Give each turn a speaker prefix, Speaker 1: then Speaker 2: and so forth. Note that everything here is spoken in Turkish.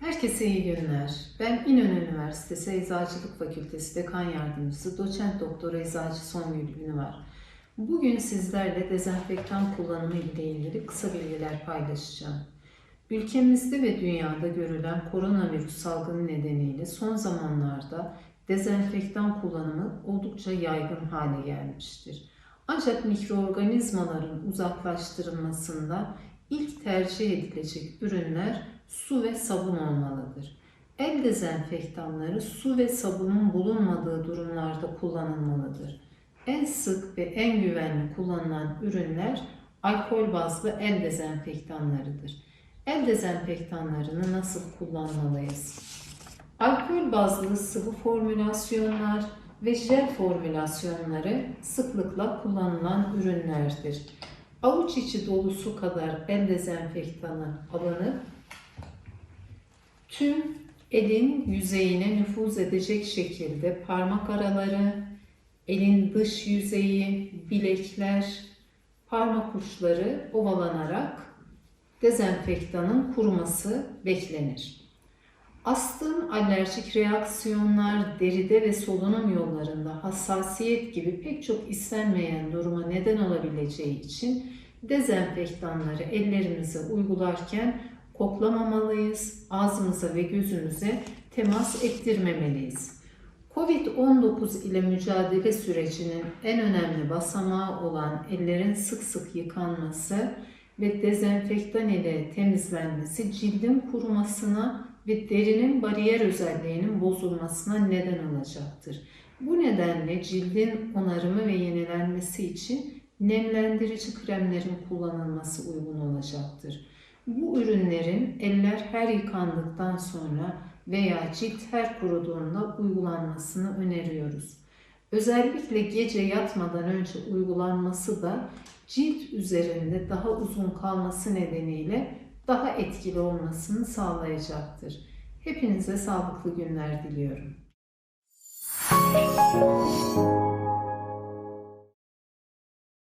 Speaker 1: Herkese iyi günler. Ben İnönü Üniversitesi Eczacılık Fakültesi Dekan Yardımcısı Doçent Doktor Eczacı Songül Ünüvar. Bugün sizlerle dezenfektan kullanımı ile ilgili kısa bilgiler paylaşacağım. Ülkemizde ve dünyada görülen koronavirüs salgını nedeniyle son zamanlarda dezenfektan kullanımı oldukça yaygın hale gelmiştir. Ancak mikroorganizmaların uzaklaştırılmasında ilk tercih edilecek ürünler su ve sabun olmalıdır. El dezenfektanları su ve sabunun bulunmadığı durumlarda kullanılmalıdır. En sık ve en güvenli kullanılan ürünler alkol bazlı el dezenfektanlarıdır. El dezenfektanlarını nasıl kullanmalıyız? Alkol bazlı sıvı formülasyonlar ve jel formülasyonları sıklıkla kullanılan ürünlerdir. Avuç içi dolusu kadar el dezenfektanı alınıp tüm elin yüzeyine nüfuz edecek şekilde parmak araları, elin dış yüzeyi, bilekler, parmak uçları ovalanarak dezenfektanın kuruması beklenir. Astım, alerjik reaksiyonlar, deride ve solunum yollarında hassasiyet gibi pek çok istenmeyen duruma neden olabileceği için dezenfektanları ellerimize uygularken koklamamalıyız, ağzımıza ve gözümüze temas ettirmemeliyiz. Covid-19 ile mücadele sürecinin en önemli basamağı olan ellerin sık sık yıkanması ve dezenfektan ile temizlenmesi cildin kurumasına ve derinin bariyer özelliğinin bozulmasına neden olacaktır. Bu nedenle cildin onarımı ve yenilenmesi için nemlendirici kremlerin kullanılması uygun olacaktır. Bu ürünlerin eller her yıkandıktan sonra veya cilt her kuruduğunda uygulanmasını öneriyoruz. Özellikle gece yatmadan önce uygulanması da cilt üzerinde daha uzun kalması nedeniyle daha etkili olmasını sağlayacaktır. Hepinize sağlıklı günler diliyorum.